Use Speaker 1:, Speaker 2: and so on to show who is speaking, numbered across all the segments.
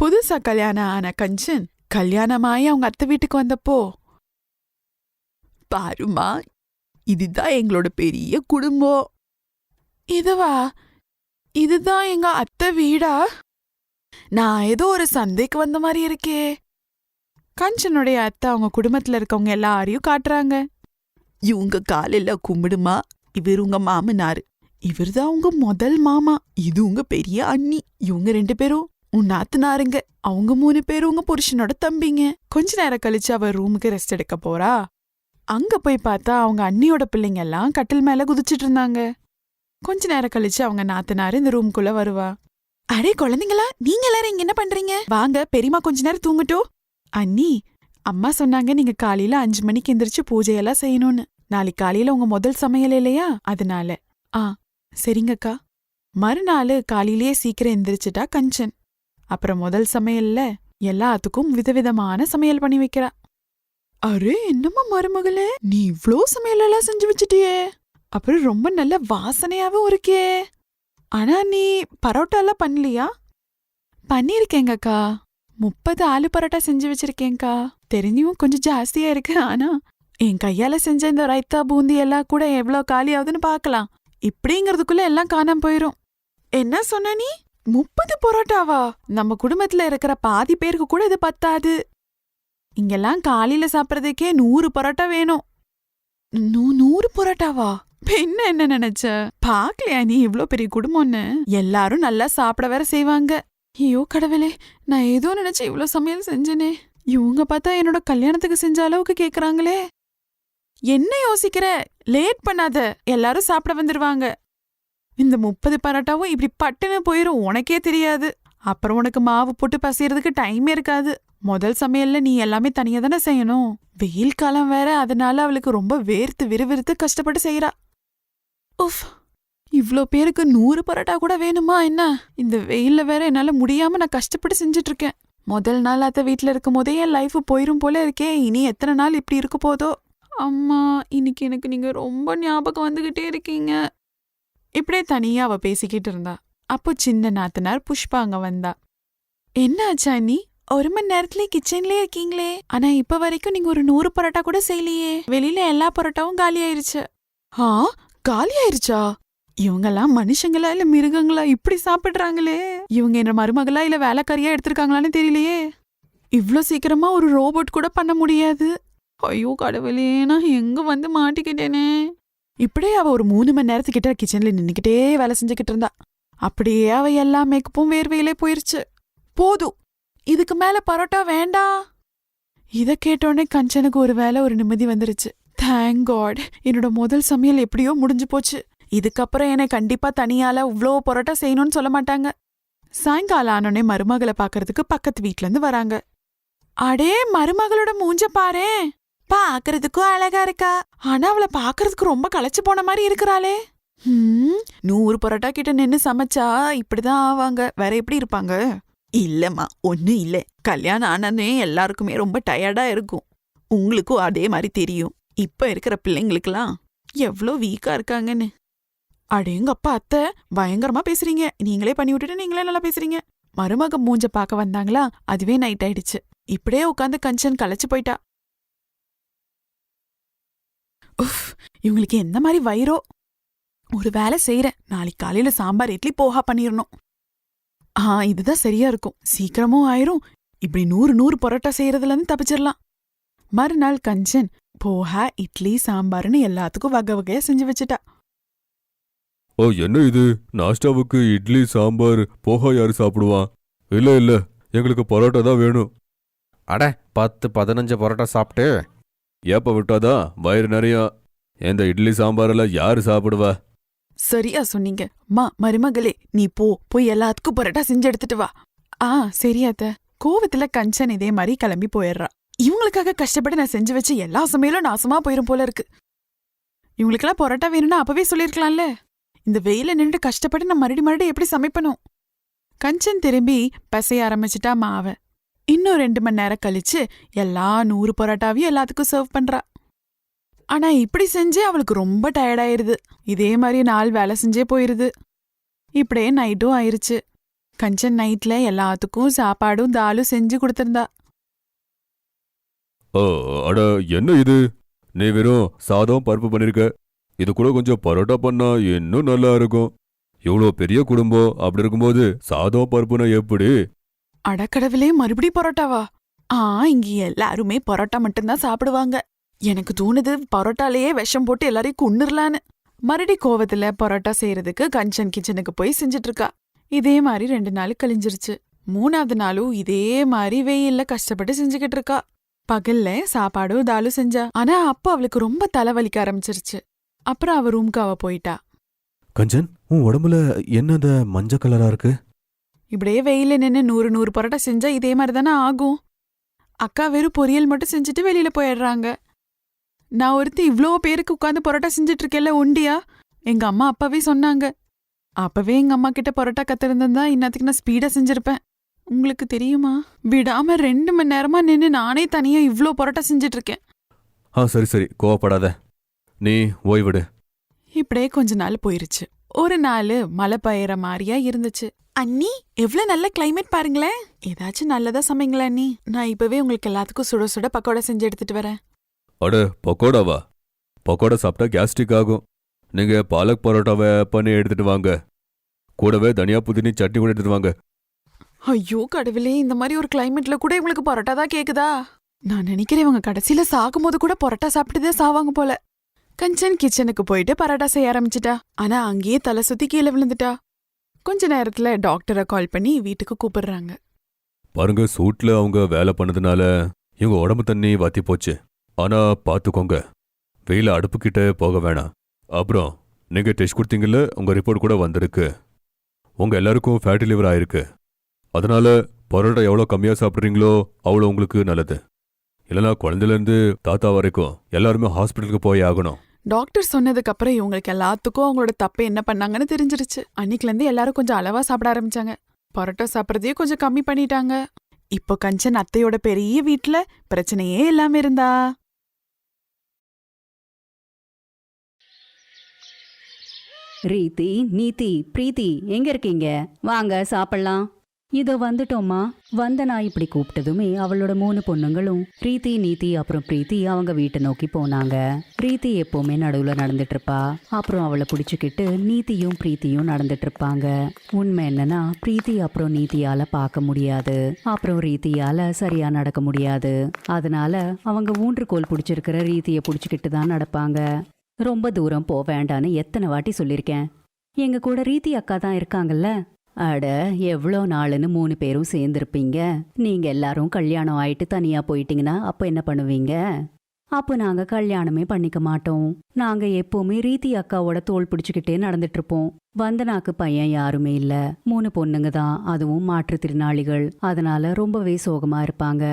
Speaker 1: புதுசா கல்யாணம் ஆன கஞ்சன் கல்யாணமாயி அவங்க அத்தை வீட்டுக்கு வந்தப்போ பாருமா இதுதான் எங்களோட பெரிய குடும்பம். இதுவா இதுதான் எங்க அத்தை வீடா? நான் ஏதோ ஒரு சந்தைக்கு வந்த மாதிரி இருக்கே. கஞ்சனுடைய அத்தை அவங்க குடும்பத்துல இருக்கவங்க எல்லாரையும் காட்டுறாங்க. இவங்க காலையில கும்பிடுமா? இவர் உங்க மாமனாரு. இவர்தான் உங்க முதல் மாமா. இது உங்க பெரிய அண்ணி. இவங்க ரெண்டு பேரும் உன் நாத்தனாருங்க அவங்க மூணு பேர் உங்க புருஷனோட தம்பிங்க. கொஞ்ச நேரம் கழிச்சு அவ ரூமுக்கு ரெஸ்ட் எடுக்க போறா. அங்க போய் பார்த்தா அவங்க அண்ணியோட பிள்ளைங்க எல்லாம் கட்டில் மேல குதிச்சிட்டு இருந்தாங்க. கொஞ்ச நேரம் கழிச்சு அவங்க நாத்தனாரு இந்த ரூம்குள்ள வருவா. அடே குழந்தைங்களா நீங்க எல்லாரும் இங்க என்ன பண்றீங்க? வாங்க பெரியமா கொஞ்ச நேரம் தூங்கட்டும். அண்ணி அம்மா சொன்னாங்க நீங்க காலையில அஞ்சு மணிக்கு எந்திரிச்சு பூஜையெல்லாம் செய்யணும்னு. நாளைக்கு காலையில உங்க முதல் சமையல் இல்லையா? அதனால. ஆ சரிங்கக்கா. மறுநாள் காலையிலேயே சீக்கிரம் எந்திரிச்சிட்டா கஞ்சன். அப்புறம் முதல் சமையல்ல எல்லாத்துக்கும் விதவிதமான சமையல் பண்ணி வைக்கிறா. அரே என்னம்மா மருமகளே? நீ இவ்ளோ சமையல் எல்லாம் செஞ்சு வச்சிட்டியே. அப்புறம் ரொம்ப நல்ல வாசனையாவும் இருக்கே. ஆனா நீ பரோட்டா எல்லாம் பண்ணலையா? பண்ணிருக்கேங்கக்கா முப்பது ஆலு பரோட்டா செஞ்சு வச்சிருக்கேன்க்கா. தெரிஞ்சும் கொஞ்சம் ஜாஸ்தியா இருக்கு. ஆனா என் கையால செஞ்ச இந்த ரைத்தா பூந்தி எல்லாம் கூட எவ்வளோ காலி ஆகுதுன்னு பார்க்கலாம். இப்படிங்கிறதுக்குள்ள எல்லாம் காணாம போயிரும். என்ன சொன்ன நீ? முப்பது பரோட்டாவா? நம்ம குடும்பத்துல இருக்கிற பாதி பேருக்கு கூட இது பத்தாது. இங்கெல்லாம் காலையில சாப்பிடறதுக்கே நூறு பரோட்டா வேணும். நூ- நூறு பரோட்டாவா? பின்ன என்ன நினைச்ச? பாக்கலையா நீ இவ்ளோ பெரிய குடும்பம்னு? எல்லாரும் நல்லா சாப்பிட வேற செய்வாங்க. ஐயோ கடவுளே நான் ஏதோ நினைச்சு இவ்ளோ சமையல் செஞ்சனே. இவங்க பார்த்தா என்னோட கல்யாணத்துக்கு செஞ்ச அளவுக்கு கேக்குறாங்களே. என்ன யோசிக்கிற? லேட் பண்ணாத. எல்லாரும் சாப்பிட வந்துருவாங்க. இந்த முப்பது பரோட்டாவும் இப்படி பட்டுன்னு போயிரும் உனக்கே தெரியாது. அப்புறம் உனக்கு மாவு போட்டு பசையறதுக்கு டைமே இருக்காது. முதல் சமையல்ல நீ எல்லாமே தனியா தானே செய்யணும். வெயில் காலம் வேற அதனால அவளுக்கு ரொம்ப வேர்த்து விறுவிறுத்து கஷ்டப்பட்டு செய்யறா உஃப் இவ்ளோ பேருக்கு நூறு பரோட்டா கூட வேணுமா என்ன? இந்த வெயில்ல வேற என்னால முடியாம நான் கஷ்டப்பட்டு செஞ்சுட்டு இருக்கேன் முதல் நாள் அத்த வீட்ல இருக்கும் போதே என் லைஃப் போயிரும் போல இருக்கே இனி எத்தனை நாள் இப்படி இருக்க போதோ? அம்மா இன்னைக்கு எனக்கு நீங்க ரொம்ப ஞாபகம் வந்துகிட்டே இருக்கீங்க. இப்படியே தனியா அவ பேசிக்கிட்டு இருந்தா. அப்போ சின்ன நாத்தனார் புஷ்பா அங்க வந்தா. என்ன ஆச்சா நீ ஒரு மணி நேரத்துல கிச்சன்லயே இருக்கீங்களே. ஆனா இப்ப வரைக்கும் நீங்க ஒரு நூறு பரோட்டா கூட செய்யலையே. வெளியில எல்லா பரோட்டாவும் காலி ஆயிருச்சு. ஆ? காலி ஆயிருச்சா? இவங்கெல்லாம் மனுஷங்களா இல்ல மிருகங்களா? இப்படி சாப்பிடுறாங்களே. இவங்க என்ன மருமகளா இல்ல வேலைக்காரியா எடுத்திருக்காங்களான்னு தெரியலையே. இவ்ளோ சீக்கிரமா ஒரு ரோபோட் கூட பண்ண முடியாது. ஐயோ கடவுளே நான் எங்க வந்து மாட்டிக்கிட்டேனே. இப்படியே அவ ஒரு மூணு மணி நேரத்துக்கிட்ட கிச்சன்ல நின்னுக்கிட்டே வேலை செஞ்சுக்கிட்டு இருந்தா. அப்படியே அவ எல்லா மேக்கப்பும் வேர்வையிலே போயிருச்சு. போதும். இதுக்கு மேல பரோட்டா வேண்டா. இத கேட்டோடனே கஞ்சனுக்கு ஒரு வேலை ஒரு நிம்மதி வந்துருச்சு. தேங்க் காட் என்னோட முதல் சமையல் எப்படியோ முடிஞ்சு போச்சு. இதுக்கப்புறம் என்னை கண்டிப்பா தனியால இவ்ளோ பரோட்டா செய்யணும்னு சொல்ல மாட்டாங்க. சாயங்காலம் ஆனோடனே மருமகளை பாக்குறதுக்கு பக்கத்து வீட்ல இருந்து வராங்க. அடே மருமகளோட மூஞ்ச பாரேன். பாக்குறதுக்கும் அழகா இருக்கா? ஆனா அவளை பாக்குறதுக்கு ரொம்ப களைச்சு போன மாதிரி இருக்கிறாளே. நூறு பரோட்டா கிட்ட நின்னு சமைச்சா இப்படிதான் ஆவாங்க. வேற எப்படி இருப்பாங்க? இல்லம்மா ஒண்ணும் இல்ல. கல்யாணம் ஆனனே எல்லாருக்குமே ரொம்ப டயர்டா இருக்கும். உங்களுக்கும் அதே மாதிரி தெரியும். இப்ப இருக்கிற பிள்ளைங்களுக்கெல்லாம் எவ்ளோ வீக்கா இருக்காங்கன்னு. அடேங்கப்பா அத்தை பயங்கரமா பேசுறீங்க. நீங்களே பண்ணி விட்டுட்டு நீங்களே நல்லா பேசுறீங்க. மருமக மூஞ்ச பார்க்க வந்தாங்களா? அதுவே நைட் ஆயிடுச்சு. இப்படியே உட்காந்து கஞ்சன் களைச்சு போயிட்டா உஃப் இவங்களுக்கு எந்த மாதிரி வயிறோ? ஒரு வேலை செய்யறேன் நாளைக்கு காலையில சாம்பார் இட்லி போஹா பண்ணிரணும். ஆ இதுதான் சரியா இருக்கும். சீக்கிரமும் ஆயிரும். இப்படி நூறு நூறு பரோட்டா செய்யறதுல இருந்து தப்பிச்சிடலாம் மறுநாள் கஞ்சன் போஹா இட்லி சாம்பார்னு எல்லாத்துக்கும் வகை வகையா செஞ்சு வச்சுட்டா.
Speaker 2: ஓ என்ன இது? நாஷ்டாவுக்கு இட்லி சாம்பார் போகா யாரு சாப்பிடுவா? இல்ல இல்ல. எங்களுக்கு பரோட்டா தான் வேணும்.
Speaker 3: அட பத்து பதினஞ்சு பரோட்டா சாப்பிட்டு.
Speaker 2: ஏப்ப விட்டாதான் வயிறு நிறையா. இந்த இட்லி சாம்பாரெல்லாம் யாரு சாப்பிடுவா?
Speaker 1: சரியா சொன்னீங்க. மா மருமகளே நீ போ போய் எல்லாத்துக்கும் பரோட்டா செஞ்சு எடுத்துட்டு வா. ஆ சரியாத்த கோவத்துல கஞ்சன் இதே மாதிரி கிளம்பி போயிடுறா. இவங்களுக்காக கஷ்டப்பட்டு நான் செஞ்சு வச்ச எல்லா சமையலும் நாசமா போயிரும் போல இருக்கு. இவங்களுக்கெல்லாம் பரோட்டா வேணும்னா அப்பவே சொல்லிருக்கலாம்ல இந்த வெயில நின்று கஷ்டப்பட்டு நான் மறுபடி மறுபடியும் எப்படி சமைப்பணும்? கஞ்சன் திரும்பி பசைய ஆரம்பிச்சிட்டா மாவ. இன்னும் ரெண்டு மணி நேரம் கழிச்சு எல்லா நூறு பரோட்டாவையும் எல்லாத்துக்கும் சர்வ் பண்றா. ஆனா இப்படி செஞ்சு அவளுக்கு ரொம்ப டயர்டாயிருது இதே மாதிரி நாள் வேலை செஞ்சே போயிருது. இப்படியே நைட்டும் ஆயிருச்சு. கஞ்சன் நைட்ல எல்லாத்துக்கும் சாப்பாடும் தாலும் செஞ்சு கொடுத்திருந்தா.
Speaker 2: அட என்ன இது? நீ வெறும் சாதம் பருப்பு பண்ணிருக்க. இது கூட கொஞ்சம் பரோட்டா பண்ணா இன்னும் நல்லா இருக்கும். இவ்வளோ பெரிய குடும்பம். அப்படி இருக்கும்போது சாதம் பருப்புனா எப்படி?
Speaker 1: அடக்கடவுளே மறுபடி பரோட்டாவா? ஆ இங்க எல்லாருமே பரோட்டா மட்டும்தான் சாப்பிடுவாங்க. எனக்கு தோணுது பரோட்டாலேயே விஷம் போட்டு எல்லாரையும் கொன்னுரலான்னு. மறுபடி கோவத்துல பரோட்டா செய்யறதுக்கு கஞ்சன் கிச்சனுக்கு போய் செஞ்சுட்டு இருக்கா இதே மாதிரி ரெண்டு நாள் கழிஞ்சிருச்சு. மூணாவது நாளும் இதே மாதிரி வெயில்ல கஷ்டப்பட்டு செஞ்சுக்கிட்டு இருக்கா பகல்ல சாப்பாடும் தாலும் செஞ்சா. ஆனா அப்போ அவளுக்கு ரொம்ப தலைவலிக்க ஆரம்பிச்சிருச்சு. அப்புறம் அவ ரூம்க்கு அவ போயிட்டா.
Speaker 3: கஞ்சன் உன் உடம்புல என்ன அந்த மஞ்சள் கலரா இருக்கு?
Speaker 1: இப்படியே வெயில நின்னு நூறு நூறு பரோட்டா செஞ்சா இதே மாதிரி தானே ஆகும். அக்கா வெறும் பொரியல் மட்டும் செஞ்சுட்டு வெளியில போயிடுறாங்க. நான் ஒருத்தி இவ்ளோ பேருக்கு உட்காந்து பரோட்டா செஞ்சுட்டு இருக்கேல்ல ஒண்டியா எங்க அம்மா அப்பவே சொன்னாங்க. அப்பவே எங்க அம்மா கிட்ட பரோட்டா கத்திருந்தா இன்னத்துக்கு நான் ஸ்பீடா செஞ்சிருப்பேன். உங்களுக்கு தெரியுமா? விடாம ரெண்டு மணி நேரமா நின்னு நானே தனியா இவ்ளோ பரோட்டா செஞ்சுட்டு இருக்கேன்
Speaker 3: ஆ சரி சரி. கோவப்படாத. நீ ஓய்விடு
Speaker 1: இப்படியே கொஞ்ச நாள் போயிருச்சு. ஒரு நாள் மழை பெய்யற மாதிரியா இருந்துச்சு. அண்ணி எவ்வளவு நல்ல கிளைமேட் பாருங்களேன். ஏதாச்சும் நல்லதா சமைங்களா அண்ணி. நான் இப்பவே உங்களுக்கு எல்லாத்துக்கும் சுட சுட பக்கோடா செஞ்சு எடுத்துட்டு வரேன்.
Speaker 2: அட பக்கோடாவா? பக்கோடா சாப்பிட்டா கேஸ்ட்ரிக் ஆகும். நீங்க பாலக் பரோட்டாவை பண்ணி எடுத்துட்டு வாங்க. கூடவே தனியா புதினி சட்னி கூட எடுத்துட்டு வாங்க.
Speaker 1: ஐயோ கடவுளே இந்த மாதிரி ஒரு கிளைமேட்ல கூட இவங்களுக்கு பரோட்டா தான் கேக்குதா? நான் நினைக்கிறேன் இவங்க கடைசியில சாகும்போது கூட பரோட்டா சாப்பிட்டுதே சாவாங்க போல. கஞ்சன் கிச்சனுக்கு போயிட்டு பரோட்டா செய்ய ஆரம்பிச்சிட்டா. ஆனா அங்கேயே தலை சுத்தி கீழே விழுந்துட்டா. கொஞ்ச நேரத்துல டாக்டரை கால் பண்ணி வீட்டுக்கு கூப்பிடுறாங்க.
Speaker 2: பாருங்க சூட்ல அவங்க வேலை பண்ணதுனால இவங்க உடம்பு தண்ணி வாத்தி போச்சு. ஆனா பாத்துக்கோங்க. வெயில அடுப்புக்கிட்ட போக வேணாம். அப்புறம் நீங்க டெஸ்ட் கொடுத்தீங்கல்ல உங்க ரிப்போர்ட் கூட வந்திருக்கு. உங்க எல்லாருக்கும் ஃபேட்டி லிவர் ஆயிருக்கு. அதனால பரோட்டா எவ்வளோ கம்மியா சாப்பிட்றீங்களோ அவ்வளோ உங்களுக்கு நல்லது. இல்லைனா குழந்தையிலேருந்து தாத்தா வரைக்கும் எல்லாருமே ஹாஸ்பிட்டலுக்கு போய் ஆகணும்.
Speaker 1: டாக்டர் சொன்னதுக்கு அப்புறம் இவங்களுக்கு எல்லாத்துக்கும் அவங்களோட தப்பு என்ன பண்ணாங்கன்னு தெரிஞ்சிருச்சு. அன்னைக்குலேருந்து எல்லாரும் கொஞ்சம் அளவா சாப்பிட ஆரம்பிச்சாங்க. பரோட்டா சாப்பிட்றதையும் கொஞ்சம் கம்மி பண்ணிட்டாங்க. இப்போ கஞ்சன் அத்தையோட பெரிய வீட்ல பிரச்சனையே இல்லாம இருந்தா?
Speaker 4: ரீதி நீதி பிரீத்தி எங்க இருக்கீங்க? வாங்க சாப்பிடலாம். இதோ வந்துட்டோம்மா. வந்தனா இப்படி கூப்பிட்டதுமே அவளோட மூணு பொண்ணுங்களும் பிரீத்தி நீதி அப்புறம் பிரீத்தி அவங்க வீட்டை நோக்கி போனாங்க. பிரீத்தி எப்பவுமே நடுவுல நடந்துட்டு இருப்பா அப்புறம் அவளை பிடிச்சுக்கிட்டு நீதியும் பிரீத்தியும் நடந்துட்டு இருப்பாங்க உண்மை என்னன்னா பிரீத்தி அப்புறம் நீதியால பார்க்க முடியாது. அப்புறம் ரீதியால சரியா நடக்க முடியாது. அதனால அவங்க ஊன்றுகோல் பிடிச்சிருக்கிற ரீதியை பிடிச்சிக்கிட்டு தான் நடப்பாங்க. ரொம்ப தூரம் போக வேண்டான்னு எத்தனை வாட்டி சொல்லியிருக்கேன். எங்க கூட ரீதி அக்கா தான் இருக்காங்கல்ல. அட எவ்வளோ நாளுன்னு மூணு பேரும் சேர்ந்துருப்பீங்க. நீங்க எல்லாரும் கல்யாணம் ஆயிட்டு தனியா போயிட்டீங்கன்னா அப்போ என்ன பண்ணுவீங்க? அப்போ நாங்க கல்யாணமே பண்ணிக்க மாட்டோம். நாங்க எப்பவுமே ரீதி அக்காவோட தோள் பிடிச்சுக்கிட்டே நடந்துட்டு இருப்போம் வந்தனாக்கு பையன் யாருமே இல்ல. மூணு பொண்ணுங்க தான் அதுவும் மாற்றுத்திறனாளிகள் அதனால ரொம்பவே சோகமா இருப்பாங்க.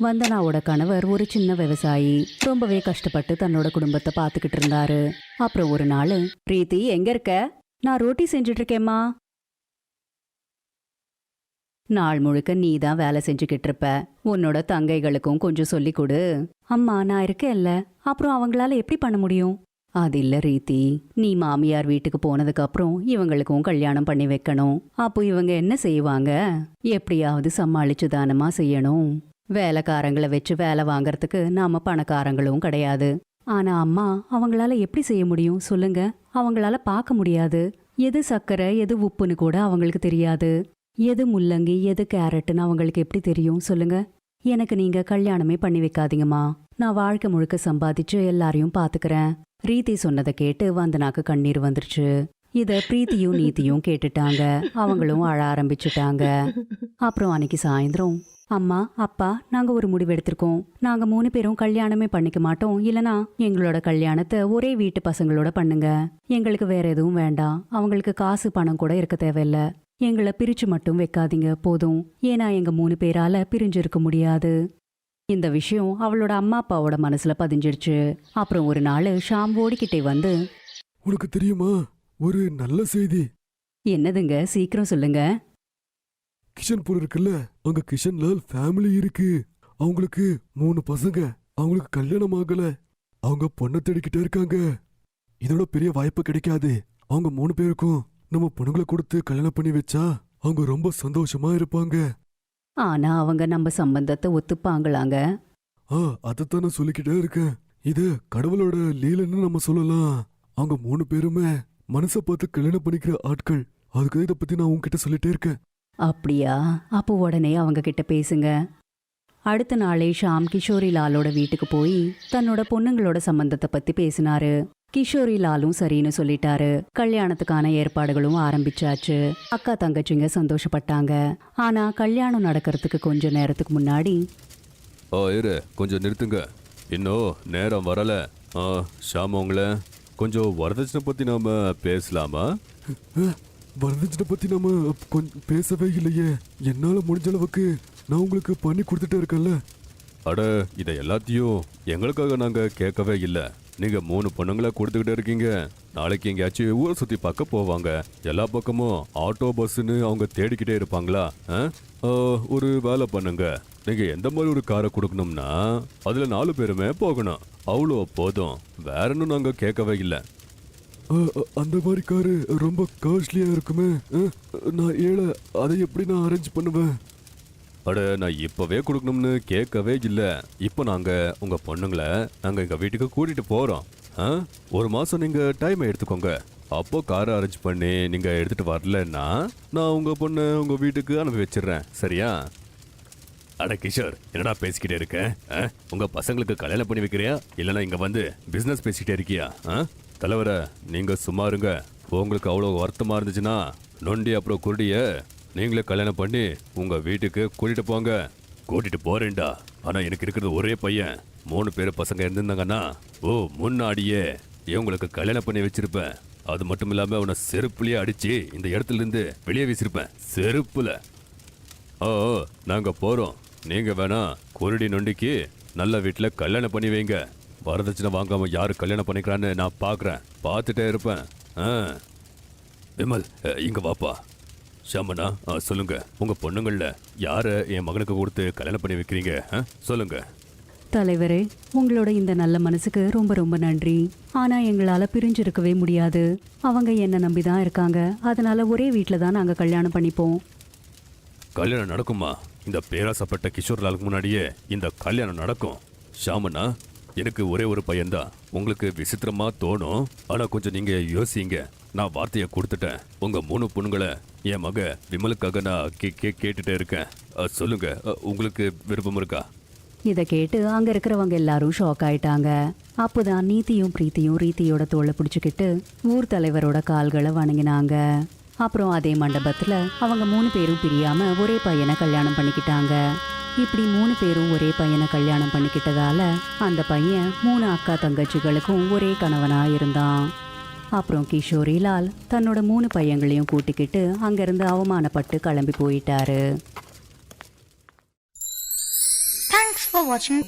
Speaker 4: வந்தனாவோட கணவர் ஒரு சின்ன விவசாயி. ரொம்பவே கஷ்டப்பட்டு தன்னோட குடும்பத்தை பார்த்துக்கிட்டு இருந்தாரு. அப்புறம் ஒரு நாள் பிரீத்தி எங்க இருக்க? நான் ரோட்டி செஞ்சுட்டு இருக்கேம்மா. நாள் முழுக்க நீ தான் வேலை செஞ்சுக்கிட்டு இருப்ப. உன்னோட தங்கைகளுக்கும் கொஞ்சம் சொல்லி கொடு. அம்மா நான் இருக்கேன்ல. அப்புறம் அவங்களால எப்படி பண்ண முடியும்? அது இல்ல ரீதி நீ மாமியார் வீட்டுக்கு போனதுக்கு அப்புறம் இவங்களுக்கும் கல்யாணம் பண்ணி வைக்கணும். அப்போ இவங்க என்ன செய்வாங்க? எப்படியாவது சமாளிச்சு தானமா செய்யணும்? வேலைக்காரங்களை வச்சு வேலை வாங்கறதுக்கு நாம பணக்காரங்களும் கிடையாது. ஆனா அம்மா அவங்களால எப்படி செய்ய முடியும்? சொல்லுங்க. அவங்களால பார்க்க முடியாது. எது சர்க்கரை எது உப்புன்னு கூட அவங்களுக்கு தெரியாது. எது முள்ளங்கி எது கேரட்னு அவங்களுக்கு எப்படி தெரியும்? சொல்லுங்க. எனக்கு நீங்க கல்யாணமே பண்ணி வைக்காதீங்கம்மா. நான் வாழ்க்கை முழுக்க சம்பாதிச்சு எல்லாரையும் பாத்துக்கிறேன். ரீதி சொன்னதை கேட்டு வந்தனாக்கு கண்ணீர் வந்துருச்சு. இத பிரீத்தியும் நீதியும் கேட்டுட்டாங்க. அவங்களும் அழ ஆரம்பிச்சுட்டாங்க. அப்புறம் அன்னைக்கு சாயந்தரம் அம்மா அப்பா நாங்க ஒரு முடிவு எடுத்திருக்கோம். நாங்க மூணு பேரும் கல்யாணமே பண்ணிக்க மாட்டோம். இல்லனா எங்களோட கல்யாணத்தை ஒரே வீட்டு பசங்களோட பண்ணுங்க. எங்களுக்கு வேற எதுவும் வேண்டாம். அவங்களுக்கு காசு பணம் கூட இருக்க தேவையில்ல. எங்களை பிரிச்சு மட்டும் வைக்காதீங்க போதும். ஏன்னா எங்க மூணு பேரால பிரிஞ்சு இருக்க முடியாது. இந்த விஷயம் அவளோட அம்மா அப்பாவோட மனசுல பதிஞ்சிடுச்சு அப்புறம் ஒரு நாள் ஷாம் ஓடிக்கிட்டே வந்து
Speaker 2: உனக்கு தெரியுமா? ஒரு நல்ல செய்தி.
Speaker 4: என்னதுங்க? சீக்கிரம் சொல்லுங்க.
Speaker 2: கிஷன்பூர் இருக்குல்ல அங்க கிஷன்லால் ஃபேமிலி இருக்கு. அவங்களுக்கு மூணு பசங்க. அவங்களுக்கு கல்யாணம் ஆகல. அவங்க பொண்ணை தேடிக்கிட்டே இருக்காங்க. இதோட பெரிய வாய்ப்பு கிடைக்காது. அவங்க மூணு பேருக்கும். நம்ம பொண்ணுங்களை கொடுத்து கல்யாணம் பண்ணி வச்சா
Speaker 3: அவங்க ரொம்ப சந்தோஷமா இருப்பாங்க.
Speaker 4: ஆனா அவங்க நம்ம சம்பந்தத்தை ஒத்துப்பாங்களாங்க?
Speaker 3: ஆ அதைத்தான் நான் சொல்லிக்கிட்டே இருக்கேன். இது கடவுளோட லீலைன்னு நம்ம சொல்லலாம். அவங்க மூணு பேருமே மனசை பார்த்து கல்யாணம் பண்ணிக்கிற ஆட்கள். அதுக்கு இதை பத்தி நான் உங்ககிட்ட சொல்லிட்டே இருக்கேன்.
Speaker 4: அப்படியா? அப்போ உடனே அவங்க கிட்ட பேசுங்க. அடுத்த நாளே ஷாம் கிஷோரி லாலோட வீட்டுக்கு போய் தன்னோட பொண்ணுங்களோட சம்பந்தத்தை பத்தி பேசினாரு. கிஷோரி லாலும் சரின்னு சொல்லிட்டாரு. கல்யாணத்துக்கான ஏற்பாடுகளும் ஆரம்பிச்சாச்சு. அக்கா தங்கச்சிங்க சந்தோஷப்பட்டாங்க. ஆனா கல்யாணம் நடக்கிறதுக்கு கொஞ்ச நேரத்துக்கு முன்னாடி
Speaker 2: ஆ இரு கொஞ்சம் நிறுத்துங்க. இன்னும் நேரம் வரல. ஆ ஷாம் உங்களை கொஞ்சம் வரதட்சணை பத்தி நாம பேசலாமா?
Speaker 3: வரதட்சணை பத்தி நம்ம கொஞ்சம் பேசவே இல்லையே. என்னால முடிஞ்ச அளவுக்கு நான் உங்களுக்கு பண்ணி கொடுத்துட்டே இருக்கேன்ல.
Speaker 2: அட இதை எல்லாத்தையும் எங்களுக்காக நாங்க கேட்கவே இல்ல. நீங்க மூணு பொண்ணுங்களை கொடுத்துக்கிட்டே இருக்கீங்க. நாளைக்கு எங்கேயாச்சும் ஊரை சுத்தி பார்க்க போவாங்க. எல்லா பக்கமும் ஆட்டோ பஸ்ன்னு அவங்க தேடிக்கிட்டே இருப்பாங்களா? ஆ? ஒரு வேலை பண்ணுங்க. நீங்க எந்த மாதிரி ஒரு காரை கொடுக்கணும்னா அதுல நாலு பேருமே போகணும். அவ்வளோ போதும். வேற இன்னும் நாங்க கேட்கவே இல்லை.
Speaker 3: அந்த மாதிரி காரு ரொம்ப காஸ்ட்லியா இருக்குமே. ஆ, நான் ஏழை அதை எப்படி நான் அரேஞ்ச் பண்ணுவேன்?
Speaker 2: அட நான் இப்போவே கொடுக்கணும்னு கேட்கவே இல்லை. இப்போ நாங்கள் உங்கள் பொண்ணுங்களை நாங்கள் எங்கள் வீட்டுக்கு கூட்டிகிட்டு போகிறோம் ஆ? ஒரு மாதம் நீங்கள் டைமை எடுத்துக்கோங்க. அப்போ காரை அரேஞ்ச் பண்ணி நீங்கள் எடுத்துகிட்டு வரலன்னா நான் உங்கள் பொண்ணை உங்கள் வீட்டுக்கு அனுப்பி வச்சிடுறேன். சரியா? அட கிஷோர் என்னடா பேசிக்கிட்டே இருக்க? ஆ? உங்க பசங்களுக்கு கல்யாணம் பண்ணி வைக்கிறியா? இல்லைன்னா இங்க வந்து பிசினஸ் பேசிக்கிட்டே இருக்கியா? ஆ? தலைவரை நீங்க சும்மா இருங்க. உங்களுக்கு அவ்வளோ வருத்தமா இருந்துச்சுன்னா நொண்டி அப்புறம் குருடிய நீங்களே கல்யாணம் பண்ணி உங்க வீட்டுக்கு கூட்டிட்டு போங்க. கூட்டிட்டு போறேன்டா. ஆனா எனக்கு இருக்கிறது ஒரே பையன். மூணு பேர் பசங்க இருந்திருந்தாங்கன்னா ஓ முன்னாடியே இவங்களுக்கு கல்யாணம் பண்ணி வச்சிருப்பேன். அது மட்டும் இல்லாம உன்னை செருப்புலயே அடிச்சு இந்த இடத்துல இருந்து வெளியே வீசிருப்பேன். செருப்புல. ஓ ஓ, நாங்க போறோம். நீங்க வேணா குருடி நொண்டிக்கு நல்ல வீட்டுல கல்யாணம் பண்ணி வைங்க. வரதட்சணை வாங்காம யாரு கல்யாணம் பண்ணிக்கிறான்னு நான் பாக்குறேன். பார்த்துட்டே இருப்பேன். ஆ. விமல் இங்க வாப்பா. ஷாமண்ணா ஆ, சொல்லுங்க. உங்க பொண்ணுங்கள்ல யார என் மகனுக்கு கொடுத்து கல்யாணம் பண்ணி வைக்கிறீங்க? சொல்லுங்க.
Speaker 4: தலைவரே உங்களோட இந்த நல்ல மனசுக்கு ரொம்ப ரொம்ப நன்றி. ஆனா எங்களால பிரிஞ்சிருக்கவே முடியாது. அவங்க என்ன நம்பி தான் இருக்காங்க. அதனால ஒரே வீட்ல தான் நாங்க கல்யாணம் பண்ணிப்போம்.
Speaker 2: கல்யாணம் நடக்குமா? இந்த பேராசப்பட்ட கிஷோர்லாலுக்கு முன்னாடியே இந்த கல்யாணம் நடக்கும். ஷாமண்ணா எனக்கு ஒரே ஒரு பையன்தான். உங்களுக்கு விசித்திரமா தோணும். ஆனா கொஞ்சம் நீங்க யோசிங்க. நான் வார்த்தையை கொடுத்துட்டேன். உங்க மூணு பொண்ணுங்களை என் மக விமலுக்காக நான் கே கே- கேட்டுட்டே இருக்கேன். சொல்லுங்க. உங்களுக்கு விருப்பம் இருக்கா?
Speaker 4: இதை கேட்டு அங்க இருக்கிறவங்க எல்லாரும் ஷாக் ஆயிட்டாங்க. அப்போதான் நீதியும் பிரீத்தியும் ரீத்தியோட தோலை பிடிச்சிக்கிட்டு ஊர் தலைவரோட கால்களை வணங்கினாங்க. அப்புறம் அதே மண்டபத்துல அவங்க மூணு பேரும் பிரியாம ஒரே பையனை கல்யாணம் பண்ணிக்கிட்டாங்க. இப்படி மூணு பேரும் ஒரே பையனை கல்யாணம் பண்ணிக்கிட்டதால அந்த பையன் மூணு அக்கா தங்கச்சிகளுக்கும் ஒரே கணவனா இருந்தான். அப்புறம் கிஷோரி லால் தன்னோட மூணு பையங்களையும் கூட்டிக்கிட்டு அங்கிருந்து அவமானப்பட்டு கிளம்பி போயிட்டாரு
Speaker 5: Thanks for watching.